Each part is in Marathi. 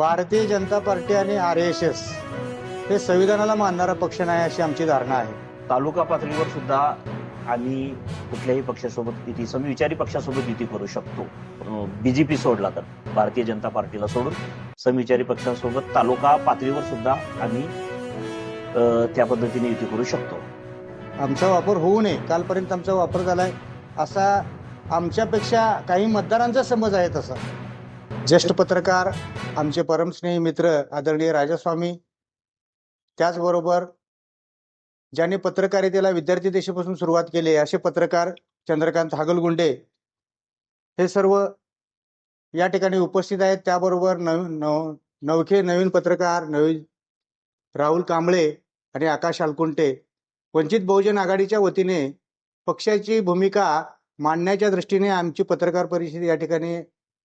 भारतीय जनता पार्टी आणि आर एस एस हे संविधानाला मानणारा पक्ष नाही अशी आमची धारणा आहे. तालुका पातळीवर सुद्धा आम्ही कुठल्याही पक्षासोबत युती समविचारी पक्षासोबत युती करू शकतो. बीजेपी सोडला तर भारतीय जनता पार्टीला सोडून. समविचारी पक्षासोबत तालुका पातळीवर सुद्धा आम्ही त्या पद्धतीने युती करू शकतो. आमचा वापर होऊ नये. कालपर्यंत आमचा वापर झालाय असा आमच्यापेक्षा काही मतदारांचा समज आहे तसा. ज्येष्ठ पत्रकार आमचे परमस्नेही मित्र आदरणीय राजास्वामी त्याचबरोबर ज्यांनी पत्रकारितेला विद्यार्थी देशापासून सुरुवात केली असे पत्रकार चंद्रकांत हागलगुंडे हे सर्व या ठिकाणी उपस्थित आहेत. त्याबरोबर नव नव नवखे नवीन पत्रकार नवीन राहुल कांबळे आणि आकाश आलकुंटे वंचित बहुजन आघाडीच्या वतीने पक्षाची भूमिका मांडण्याच्या दृष्टीने आमची पत्रकार परिषद या ठिकाणी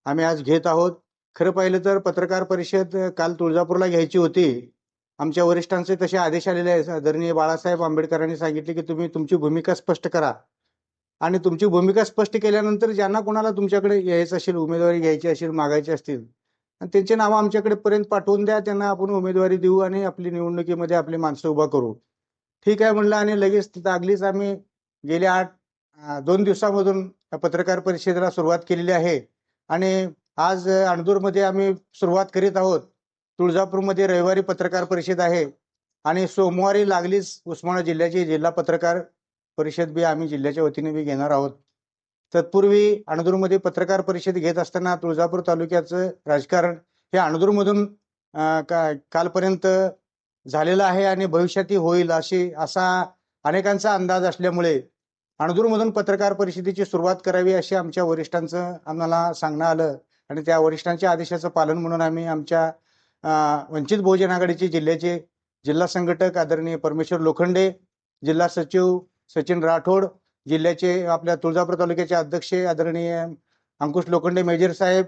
आम्ही आज घेत आहोत. खरं पाहिलं तर पत्रकार परिषद काल तुळजापूरला घ्यायची होती. आमच्या वरिष्ठांचे तसे आदेश आलेले आहेत. आदरणीय बाळासाहेब आंबेडकरांनी सांगितले की तुम्ही तुमची भूमिका स्पष्ट करा. आणि तुमची भूमिका स्पष्ट केल्यानंतर ज्यांना कोणाला तुमच्याकडे यायचं असेल उमेदवारी घ्यायची असेल मागायची असतील आणि त्यांचे नावं आमच्याकडे पर्यंत पाठवून द्या. त्यांना आपण उमेदवारी देऊ आणि आपली निवडणुकीमध्ये आपली माणसं उभा करू. ठीक आहे म्हणलं आणि लगेच तिथं आम्ही गेल्या आठ दोन दिवसामधून या पत्रकार परिषदेला सुरुवात केलेली आहे. आणि आज अणदूरमध्ये आम्ही सुरुवात करीत आहोत. तुळजापूरमध्ये रविवारी पत्रकार परिषद आहे आणि सोमवारी लागलीच उस्मानाबाद जिल्ह्याची जिल्हा पत्रकार परिषद बी आम्ही जिल्ह्याच्या वतीने बी घेणार आहोत. तत्पूर्वी अणदूरमध्ये पत्रकार परिषद घेत असताना तुळजापूर तालुक्याचं राजकारण हे अणदूरमधून का कालपर्यंत झालेलं आहे आणि भविष्यातही होईल अशी असा अनेकांचा अंदाज असल्यामुळे अणदूरमधून पत्रकार परिषदेची सुरुवात करावी अशी आमच्या वरिष्ठांचं आम्हाला सांगणं आलं. आणि त्या वरिष्ठांच्या आदेशाचं पालन म्हणून आम्ही आमच्या वंचित बहुजन आघाडीचे जिल्ह्याचे जिल्हा संघटक आदरणीय परमेश्वर लोखंडे जिल्हा सचिव सचिन राठोड जिल्ह्याचे आपल्या तुळजापूर तालुक्याचे अध्यक्ष आदरणीय अंकुश लोखंडे मेजर साहेब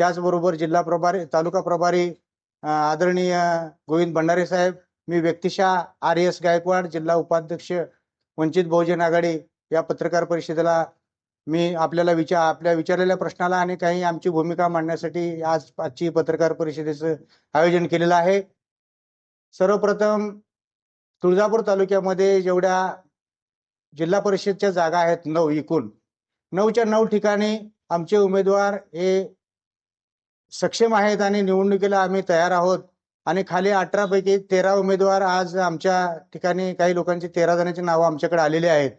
त्याचबरोबर जिल्हा प्रभारी तालुका प्रभारी आदरणीय गोविंद भंडारे साहेब मी व्यक्तिशा आर एस गायकवाड जिल्हा उपाध्यक्ष वंचित बहुजन आघाडी या पत्रकार परिषदेला मी आपल्याला विचार आपल्या विचारलेल्या प्रश्नाला आणि काही आमची भूमिका मांडण्यासाठी आज आजची पत्रकार परिषदेचं आयोजन केलेलं आहे. सर्वप्रथम तुळजापूर तालुक्यामध्ये जेवढ्या जिल्हा परिषदच्या जागा आहेत नऊ एकूण नऊच्या नऊ ठिकाणी आमचे उमेदवार हे सक्षम आहेत आणि निवडणुकीला आम्ही तयार आहोत. आणि खाली अठरापैकी तेरा उमेदवार आज आमच्या ठिकाणी काही लोकांची तेरा जणांची नावं आमच्याकडे आलेली आहेत.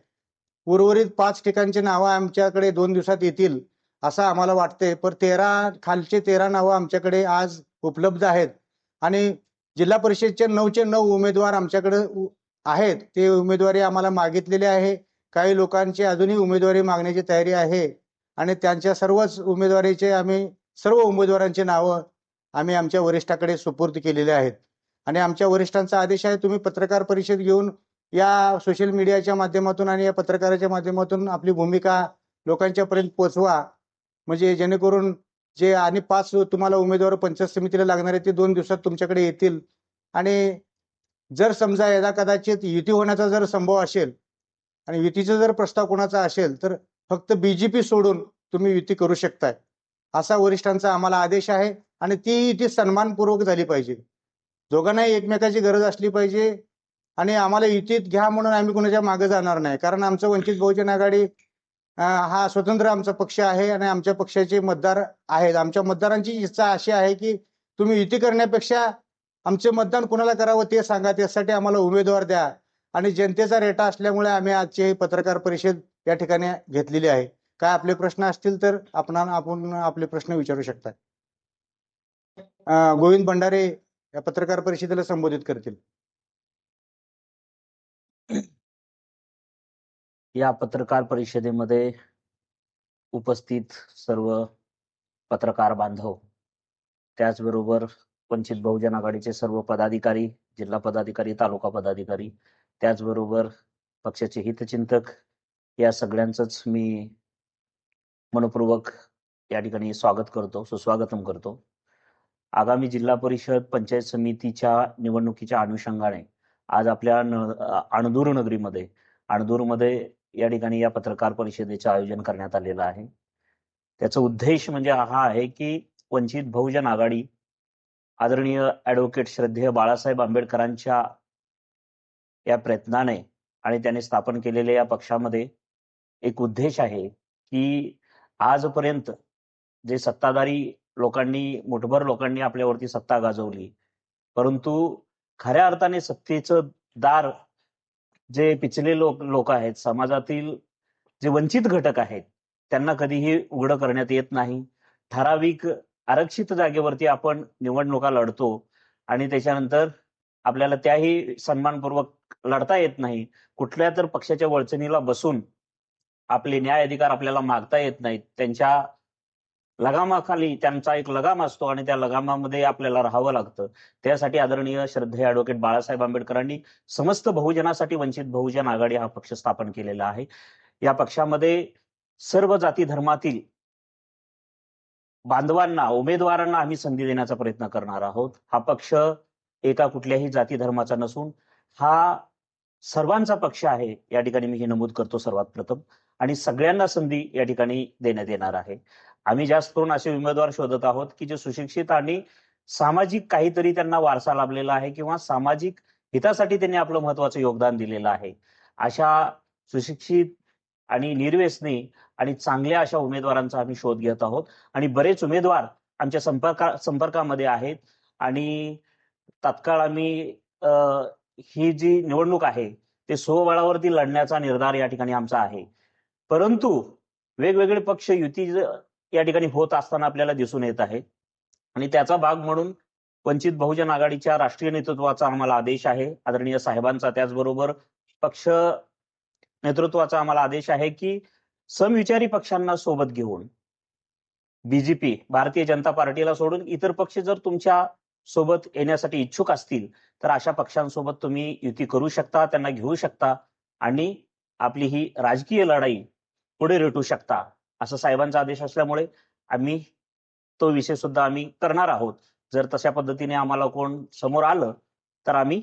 उर्वरित पाच ठिकाणची नावं आमच्याकडे दोन दिवसात येतील असं आम्हाला वाटते पण तेरा खालचे तेरा नावं आमच्याकडे आज उपलब्ध आहेत. आणि जिल्हा परिषदचे नऊचे नऊ उमेदवार आमच्याकडे उ- आहेत. ते उमेदवारी आम्हाला मागितलेली आहे. काही लोकांची अजूनही उमेदवारी मागण्याची तयारी आहे. आणि त्यांच्या सर्वच उमेदवारीचे आम्ही सर्व उमेदवारांची नावं आम्ही आमच्या वरिष्ठाकडे सुपूर्द केलेले आहेत. आणि आमच्या वरिष्ठांचा आदेश आहे तुम्ही पत्रकार परिषद घेऊन या सोशल मीडियाच्या माध्यमातून आणि या पत्रकाराच्या माध्यमातून आपली भूमिका लोकांच्या पर्यंत पोहोचवा. म्हणजे जेणेकरून जे आणि पाच तुम्हाला उमेदवार पंचायत समितीला लागणार आहे ते दोन दिवसात तुमच्याकडे येतील. आणि जर समजा यदा कदाचित युती होण्याचा जर संभव असेल आणि युतीचा जर प्रस्ताव कोणाचा असेल तर फक्त बीजेपी सोडून तुम्ही युती करू शकताय. असा वरिष्ठांचा आम्हाला आदेश आहे आणि ती युती सन्मानपूर्वक झाली पाहिजे. दोघांनाही एकमेकाची गरज असली पाहिजे. आणि आम्हाला युतीत घ्या म्हणून आम्ही कोणाच्या मागे जाणार नाही. कारण आमचं वंचित बहुजन आघाडी हा स्वतंत्र आमचा पक्ष आहे आणि आमच्या पक्षाचे मतदार आहेत. आमच्या मतदारांची इच्छा अशी आहे की तुम्ही युती करण्यापेक्षा आमचे मतदान कुणाला करावं ते सांगा. त्यासाठी आम्हाला उमेदवार द्या. आणि जनतेचा रेटा असल्यामुळे आम्ही आजची पत्रकार परिषद या ठिकाणी घेतलेली आहे. काय आपले प्रश्न असतील तर आपण आपण आपले प्रश्न विचारू शकता. गोविंद भंडारे या पत्रकार परिषदेला संबोधित करतील. या पत्रकार परिषदेमध्ये उपस्थित सर्व पत्रकार बांधव त्याचबरोबर वंचित बहुजन आघाडीचे सर्व पदाधिकारी जिल्हा पदाधिकारी तालुका पदाधिकारी त्याचबरोबर पक्षाचे हितचिंतक या सगळ्यांचंच मी मनपूर्वक या ठिकाणी स्वागत करतो सुस्वागतम करतो. आगामी जिल्हा परिषद पंचायत समितीच्या निवडणुकीच्या अनुषंगाने आज आपल्या न- अणदूर नगरीमध्ये अणदूरमध्ये या ठिकाणी या पत्रकार परिषदेचे आयोजन करण्यात आलेलं आहे. त्याचा उद्देश म्हणजे हा आहे की वंचित बहुजन आघाडी आदरणीय ऍडव्होकेट श्रद्धेय बाळासाहेब आंबेडकरांच्या या प्रयत्नाने आणि त्यांनी स्थापन केलेल्या या पक्षामध्ये एक उद्देश आहे की आजपर्यंत जे सत्ताधारी लोकांनी मुठभर लोकांनी आपल्यावरती सत्ता गाजवली परंतु खऱ्या अर्थाने सत्तेचं दार जे पिचले लोक लोक आहेत समाजातील जे वंचित घटक आहेत त्यांना कधीही उघडं करण्यात येत नाही. ठराविक आरक्षित जागेवरती आपण निवडणुका लढतो आणि त्याच्यानंतर आपल्याला त्याही सन्मानपूर्वक लढता येत नाही. कुठल्या तर पक्षाच्या वळचणीला बसून आपले न्याय अधिकार आपल्याला मागता येत नाहीत. त्यांच्या लगामाखाली त्यांचा एक लगाम असतो आणि त्या लगामामध्ये आपल्याला राहावं लागतं. त्यासाठी आदरणीय श्रद्धेय ऍडव्होकेट बाळासाहेब आंबेडकरांनी समस्त बहुजनासाठी वंचित बहुजन आघाडी हा पक्ष स्थापन केलेला आहे. या पक्षामध्ये सर्व जाती धर्मातील बांधवांना उमेदवारांना आम्ही संधी देण्याचा प्रयत्न करणार आहोत. हा पक्ष एका कुठल्याही जाती धर्माचा नसून हा सर्वांचा पक्ष आहे. या ठिकाणी मी हे नमूद करतो सर्वात प्रथम. आणि सगळ्यांना संधी या ठिकाणी देण्यात येणार आहे. आम्ही जास्त करून असे उमेदवार शोधत आहोत की जे सुशिक्षित आणि सामाजिक काहीतरी त्यांना वारसा लाभलेला आहे किंवा सामाजिक हितासाठी त्यांनी आपलं महत्वाचं योगदान दिलेलं आहे. अशा सुशिक्षित आणि निर्व्यसनी आणि चांगल्या अशा उमेदवारांचा आम्ही शोध घेत आहोत. आणि बरेच उमेदवार आमच्या संपर्का संपर्कामध्ये आहेत आणि तात्काळ आम्ही ही जी निवडणूक आहे ते स्वबळावरती लढण्याचा निर्धार या ठिकाणी आमचा आहे. परंतु वेगवेगळे पक्ष युती या ठिकाणी होत असताना आपल्याला दिसून येत आहे. आणि त्याचा भाग म्हणून वंचित बहुजन आघाडीच्या राष्ट्रीय नेतृत्वाचा आम्हाला आदेश आहे. आदरणीय साहेबांचा त्याचबरोबर पक्ष नेतृत्वाचा आम्हाला आदेश आहे की समविचारी पक्षांना सोबत घेऊन बीजेपी भारतीय जनता पार्टीला सोडून इतर पक्ष जर तुमच्यासोबत येण्यासाठी इच्छुक असतील तर अशा पक्षांसोबत तुम्ही युती करू शकता त्यांना घेऊ शकता आणि आपली ही राजकीय लढाई पुढे रेटू शकता. असं साहेबांचा आदेश असल्यामुळे आम्ही तो विषय सुद्धा आम्ही करणार आहोत. जर तशा पद्धतीने आम्हाला कोण समोर आलं तर आम्ही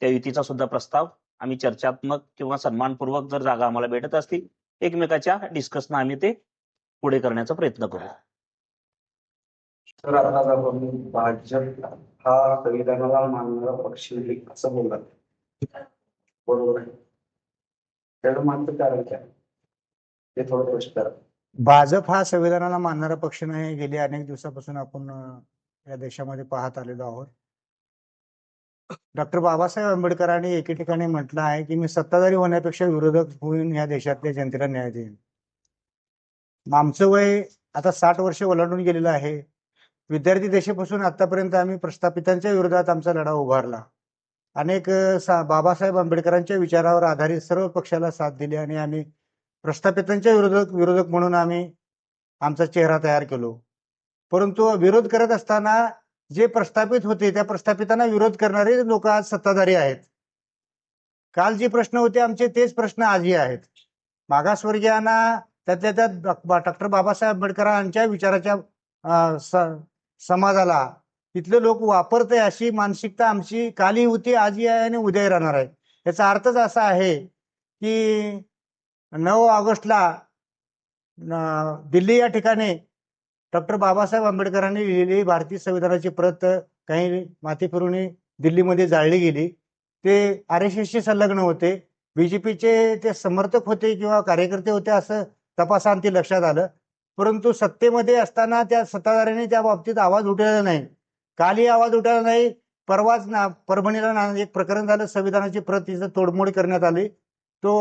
त्या युतीचा सुद्धा प्रस्ताव आम्ही चर्चात्मक किंवा सन्मानपूर्वक जर जागा आम्हाला भेटत असतील एकमेकाच्या डिस्कसनं आम्ही ते पुढे करण्याचा प्रयत्न करू. तर आता आपण भाजप हा संविधानाला मानणारा पक्ष असं बोलतात बरोबर आहे. त्याला मागचं कारण काय? ते थोडं स्पष्ट करा. भाजप हा संविधानाला मानणारा पक्ष नाही. गेले अनेक दिवसापासून आपण या देशामध्ये पाहत आलेलो आहोत. डॉक्टर बाबासाहेब आंबेडकरांनी एके ठिकाणी म्हटलं आहे की मी सत्ताधारी होण्यापेक्षा विरोधक होऊन या देशातल्या जनतेला न्याय देईन. आमचं वय आता साठ वर्ष ओलांडून गेलेलं आहे. विद्यार्थी देशापासून आतापर्यंत आम्ही प्रस्थापितांच्या विरोधात आमचा लढा उभारला. अनेक बाबासाहेब आंबेडकरांच्या विचारावर आधारित सर्व पक्षाला साथ दिली आणि आम्ही प्रस्थापितांच्या विरोधक विरोधक म्हणून आम्ही आमचा चेहरा तयार केलो. परंतु विरोध करत असताना जे प्रस्थापित होते त्या प्रस्थापितांना विरोध करणारे लोक आज सत्ताधारी आहेत. काल जे प्रश्न होते आमचे तेच प्रश्न आजही आहेत. मागासवर्गीयांना त्यातल्या त्यात डॉक्टर बाबासाहेब आंबेडकरांच्या विचाराच्या स- समाजाला तिथले लोक वापरते अशी मानसिकता आमची कालही होती आजही आहे आणि उद्याही राहणार आहे. याचा अर्थच असा आहे की नऊ ऑगस्टला दिल्ली या ठिकाणी डॉक्टर बाबासाहेब आंबेडकरांनी लिहिलेली भारतीय संविधानाची प्रत काही माती फिरून दिल्लीमध्ये जाळली गेली. ते आर एस एसशी संलग्न होते. बीजेपीचे ते समर्थक होते किंवा कार्यकर्ते होते असं तपासांती लक्षात आलं. परंतु सत्तेमध्ये असताना त्या सत्ताधाऱ्यांनी त्या बाबतीत आवाज उठवला नाही. कालही आवाज उठवला नाही. परवाच ना परभणीला ना एक प्रकरण झालं. संविधानाची प्रत तिचं तोडमोड करण्यात आली. तो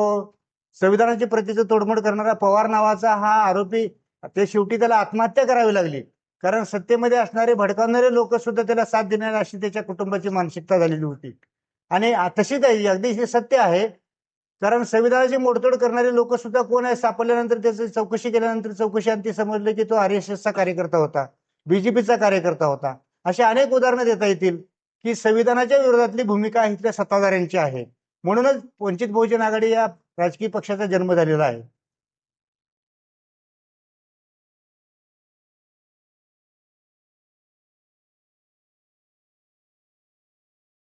संविधानाची प्रतीचं तोडमोड करणारा पवार नावाचा हा आरोपी ते शेवटी त्याला आत्महत्या करावी लागली. कारण सत्तेमध्ये असणारे भडकावणारे लोक सुद्धा त्याला साथ देणार अशी त्याच्या कुटुंबाची मानसिकता झालेली होती. आणि तशी काही अगदी हे सत्य आहे. कारण संविधानाची मोडतोड करणारे लोक सुद्धा कोण आहे सापडल्यानंतर त्याची चौकशी केल्यानंतर चौकशी अंती समजलं की तो आर एस एसचा कार्यकर्ता होता बीजेपीचा कार्यकर्ता होता. अशी अनेक उदाहरणं देता येतील की संविधानाच्या विरोधातली भूमिका इथल्या सत्ताधाऱ्यांची आहे. म्हणूनच वंचित बहुजन आघाडी या राजकीय पक्षाचा जन्म झालेला आहे.